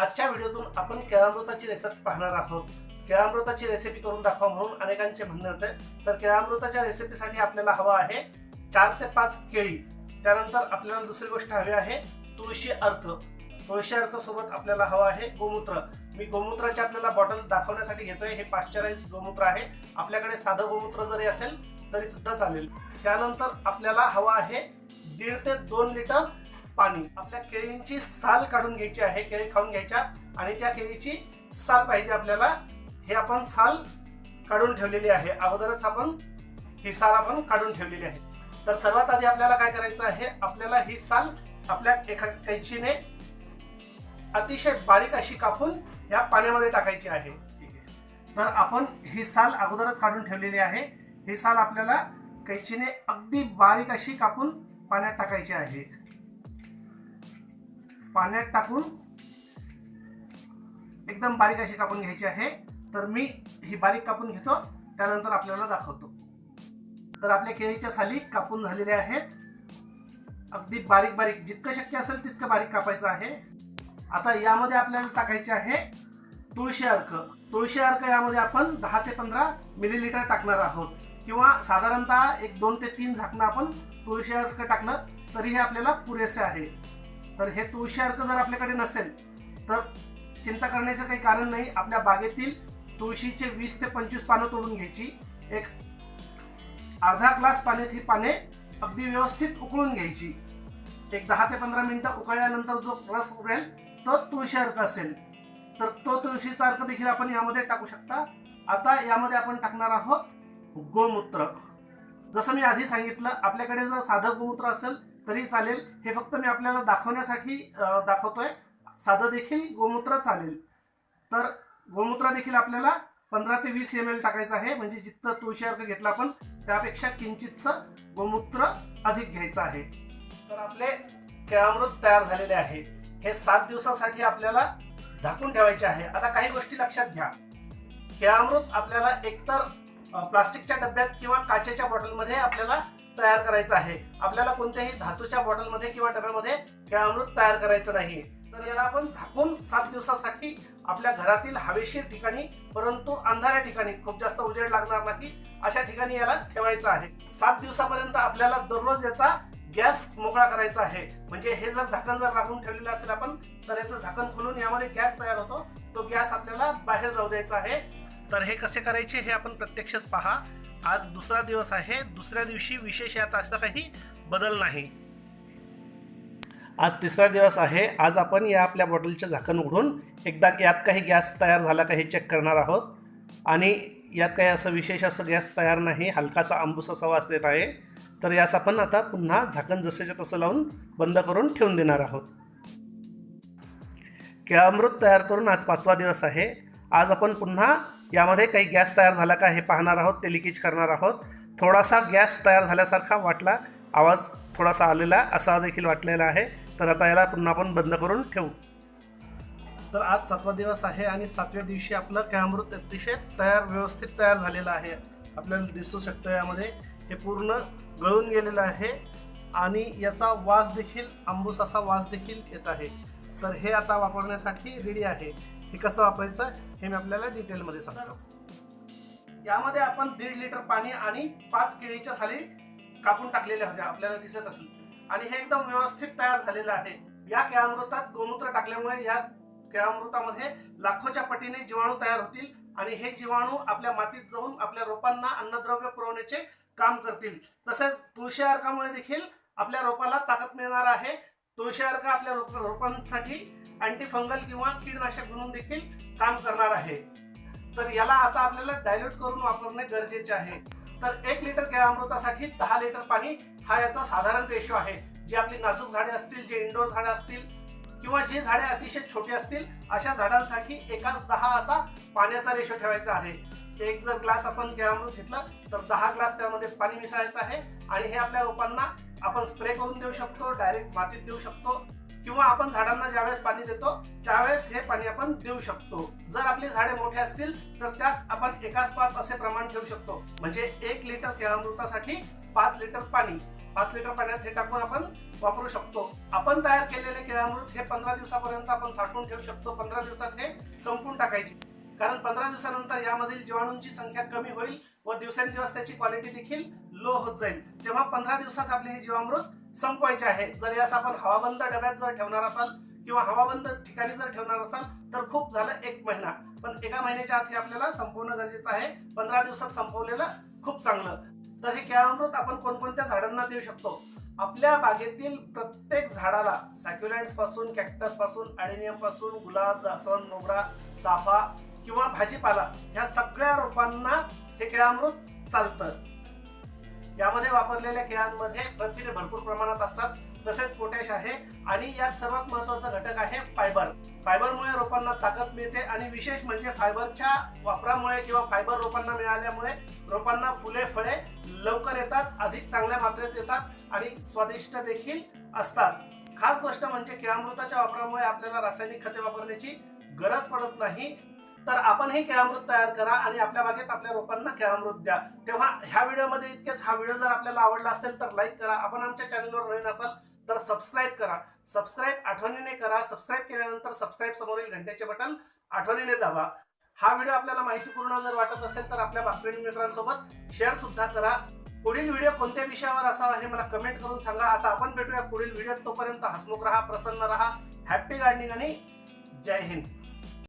आजच्या व्हिडिओतून आपण केळामृताची रेसिपी पाहणार आहोत. केळामृताची रेसिपी करून दाखवा म्हणून अनेकांचे म्हणणे होते. तर केळामृताच्या रेसिपीसाठी आपल्याला हवा आहे चार ते पाच केळी. त्यानंतर आपल्याला दुसरी गोष्ट हवी आहे तुळशी अर्क. तुळशी अर्क सोबत आपल्याला हवा आहे गोमूत्र. मी गोमूत्राची आपल्याला बॉटल दाखवण्यासाठी घेतोय. हे पाश्चराईज गोमूत्र आहे. आपल्याकडे साधं गोमूत्र जरी असेल तरी सुद्धा चालेल. त्यानंतर आपल्याला हवा आहे दीड ते दोन लिटर पाणी आपल्या केळींची साल काढून घ्यायची आहे केळी खाऊन घ्यायच्या आणि त्या केळीची साल पाहिजे आपल्याला हे आपण साल काढून ठेवलेली आहे. अगोदरच आपण ही साल आपण काढून ठेवलेली आहे. तर सर्वात आधी आपल्याला काय करायचं आहे आपल्याला ही साल आपल्या एका कैचीने अतिशय बारीक अशी कापून या पाण्यामध्ये टाकायची आहे. तर आपण ही साल अगोदरच काढून ठेवलेली आहे. ही साल आपल्याला कैचीने अगदी बारीक अशी कापून पाण्यात टाकायची आहे. पाण्यात टाकून एकदम बारीक अशी कापून घ्यायची आहे. तर मी ही बारीक कापून घेतो. त्यानंतर आपल्याला दाखवतो. तर आपल्या केळीच्या साली कापून झालेल्या आहेत. अगदी बारीक बारीक जितकं शक्य असेल तितकं बारीक कापायचं आहे. आता यामध्ये आपल्याला टाकायचे आहे तुळशी अर्क. तुळशी अर्क यामध्ये आपण दहा ते पंधरा मिलीलिटर टाकणार आहोत. किंवा साधारणतः एक दोन ते तीन झाकणं आपण तुळशी अर्क टाकलं तरी हे आपल्याला पुरेसे आहे. तर हे तुळशी अर्क जर आपल्याकडे नसेल तर चिंता करण्याचं काही कारण नाही. आपल्या बागेतील तुळशीचे वीस ते पंचवीस पानं तोडून घ्यायची. एक अर्धा ग्लास पाण्यात ही पाने अगदी व्यवस्थित उकळून घ्यायची. एक दहा ते पंधरा मिनटं उकळल्यानंतर जो रस उरेल तो तुळशी अर्क असेल. तर तो तुळशीचा अर्क देखील आपण यामध्ये टाकू शकता. आता यामध्ये आपण टाकणार आहोत गोमूत्र. जसं मी आधी सांगितलं आपल्याकडे जर साधं गोमूत्र असेल तरी चालेल. हे फक्त मी आपल्याला दाखवण्यासाठी दाखवतोय. साधं देखील गोमूत्र चालेल. तर गोमूत्र देखील आपल्याला पंधरा ते वीस एम एल टाकायचं आहे. म्हणजे जितकं तुळशी अर्क घेतला आपण त्यापेक्षा किंचितचं गोमूत्र अधिक घ्यायचं आहे. तर आपले केळामृत तयार झालेले आहे. हे सात दिवसासाठी आपल्याला झाकून ठेवायचे आहे. आता काही गोष्टी लक्षात घ्या. केळामृत आपल्याला एकतर प्लास्टिकच्या डब्यात किंवा काचेच्या बॉटलमध्ये आपल्याला तयार करायचं आहे. आपल्याला कोणत्याही धातूच्या बॉटलमध्ये किंवा डब्यामध्ये खेळामृत तयार करायचं नाही. तर याला आपण झाकून सात दिवसासाठी आपल्या घरातील हवेशीर ठिकाणी परंतु अंधाऱ्या ठिकाणी खूप जास्त उजेड लागणार नाही अशा ठिकाणी याला ठेवायचं आहे. सात दिवसापर्यंत आपल्याला दररोज याचा गॅस मोकळा करायचा आहे. म्हणजे हे जर झाकण जर लागून ठेवलेलं असेल आपण तर याचं झाकण खोलून यामध्ये गॅस तयार होतो. तो गॅस आपल्याला बाहेर जाऊ द्यायचा आहे. तर हे कसे करायचे हे आपण प्रत्यक्षच पहा. आज दुसरा दिवस आहे दुसऱ्या दिवशी विशेष यात असं काही बदल नाही. आज तिसरा दिवस आहे आज आपण या आपल्या बॉटलचे झाकण उघडून एकदा यात काही गॅस तयार झाला का हे चेक करणार आहोत. आणि यात काही असं विशेष असं गॅस तयार नाही हलकासा आंबूस असा वास येत आहे. तर यास आपण आता पुन्हा झाकण जसेच्या तसं लावून बंद करून ठेवून देणार आहोत. केळामृत तयार करून आज पाचवा दिवस आहे. आज आपण पुन्हा यामध्ये काही गॅस तयार झाला का हे पाहणार आहोत ते लिकेज करणार आहोत. थोडासा गॅस तयार झाल्यासारखा वाटला आवाज थोडासा आलेला असा देखील वाटलेला आहे. तर आता याला पुन्हा आपण बंद करून ठेवू. तर आज सातवा दिवस आहे आणि सातव्या दिवशी आपलं कॅमृत अतिशय तयार व्यवस्थित तयार झालेलं आहे. आपल्याला दिसू शकतं यामध्ये. हे पूर्ण गळून गेलेलं आहे आणि याचा वास देखील आंबूस असा वास देखील येत आहे. तर हे आता वापरण्यासाठी रेडी आहे. हे कसं वापरायचं हे मी आपल्याला डिटेलमध्ये सांगतो. यामध्ये आपण दीड लिटर पाणी आणि पाच केळीच्या साली कापून टाकलेल्या होत्या आपल्याला दिसत असेल. आणि हे एकदम व्यवस्थित तयार झालेलं आहे. या केळामृतात गोमूत्र टाकल्यामुळे या केळामृतामध्ये लाखोच्या पटीने जीवाणू तयार होतील आणि हे जीवाणू आपल्या मातीत जाऊन आपल्या रोपांना अन्नद्रव्य पुरवण्याचे काम करतील. तसेच तुळशी अर्कामुळे देखील आपल्या रोपाला ताकद मिळणार आहे. तुळशी अर्क आपल्या रोपांसाठी अँटीफंगल किंवा कीडनाशक म्हणून देखील काम करणार आहे. तर याला आता आपल्याला डायल्यूट करून वापरणे गरजेचे आहे. तर एक लिटर केळामृतासाठी दहा लिटर पाणी हा याचा साधारण रेशो आहे. जी आपली नाजूक झाडे असतील जे इंडोर झाडे असतील किंवा जी झाडे अतिशय छोटी असतील अशा झाडांसाठी एकाच दहा असा पाण्याचा रेशो ठेवायचा आहे. एक जर ग्लास आपण केळामृत घेतलं तर दहा ग्लास त्यामध्ये पाणी मिसळायचं आहे. आणि हे आपल्या रोपांना आपण स्प्रे करून देऊ शकतो डायरेक्ट मातीत देऊ शकतो किंवा आपण झाडांना ज्यावेळेस पाणी देतो त्यावेळेस हे पाणी आपण देऊ शकतो. जर आपली झाडे मोठे असतील तर त्यास आपण एकाच पाच असे प्रमाण ठेवू शकतो. म्हणजे एक लिटर केळामृतासाठी पाच लिटर पाणी. पाच लिटर पाण्यात हे टाकून आपण वापरू शकतो. आपण तयार केलेले केळामृत हे पंधरा दिवसापर्यंत आपण साठवून ठेवू शकतो. पंधरा दिवसात हे संपून टाकायचे. कारण पंधरा दिवसानंतर यामधील जीवाणूंची संख्या कमी होईल व दिवसेंदिवस त्याची क्वालिटी देखील लो होत जाईल. तेव्हा पंधरा दिवसात आपले हे जीवामृत संपवायचे आहे. जर यास आपण हवाबंद डब्यात जर ठेवणार असाल किंवा हवाबंद ठिकाणी जर ठेवणार असाल तर खूप झालं एक महिना. पण एका महिन्याच्या आत हे आपल्याला संपवणं गरजेचं आहे. पंधरा दिवसात संपवलेलं खूप चांगलं. तर हे केळामृत आपण कोणकोणत्या झाडांना देऊ शकतो? आपल्या बागेतील प्रत्येक झाडाला सॅक्युलँड्सपासून कॅक्टसपासून ॲडेनियमपासून गुलाब जास्वंद मोगरा चाफा किंवा भाजीपाला ह्या सगळ्या रोपांना हे केळामृत चालतं. यामध्ये वापरलेल्या केळांमध्ये प्रथिने भरपूर प्रमाणात असतात तसेच पोटॅश आहे आणि यात सर्वात महत्त्वाचा घटक आहे फायबर फायबरमुळे रोपांना ताकद मिळते आणि विशेष म्हणजे फायबरच्या वापरामुळे किंवा फायबर रोपांना मिळाल्यामुळे रोपांना फुले फळे लवकर येतात अधिक चांगल्या मात्रेत येतात आणि स्वादिष्ट देखील असतात. खास गोष्ट म्हणजे खेळामृताच्या वापरामुळे आपल्याला रासायनिक खते वापरण्याची गरज पडत नाही तर आपणही केळामृत तयार करा आणि आपल्या बागेत आपल्या रोपांना केळामृत द्या. तेव्हा ह्या व्हिडिओमध्ये इतकेच. हा व्हिडिओ जर आपल्याला आवडला असेल तर लाईक करा. आपण आमच्या चॅनलवर नवीन असाल तर सबस्क्राईब करा. सबस्क्राईब आठवणीने करा. सबस्क्राईब केल्यानंतर सबस्क्राईब समोरील घंट्याचे बटन आठवणीने दाबा. हा व्हिडिओ आपल्याला माहितीपूर्ण जर वाटत असेल तर आपल्या बागप्रेमी मित्रांसोबत शेअर सुद्धा करा. पुढील व्हिडिओ कोणत्या विषयावर असावा हे मला कमेंट करून सांगा. आता आपण भेटूया पुढील व्हिडिओत. तोपर्यंत हसमुख राहा प्रसन्न राहा. हॅपी गार्डनिंग आणि जय हिंद.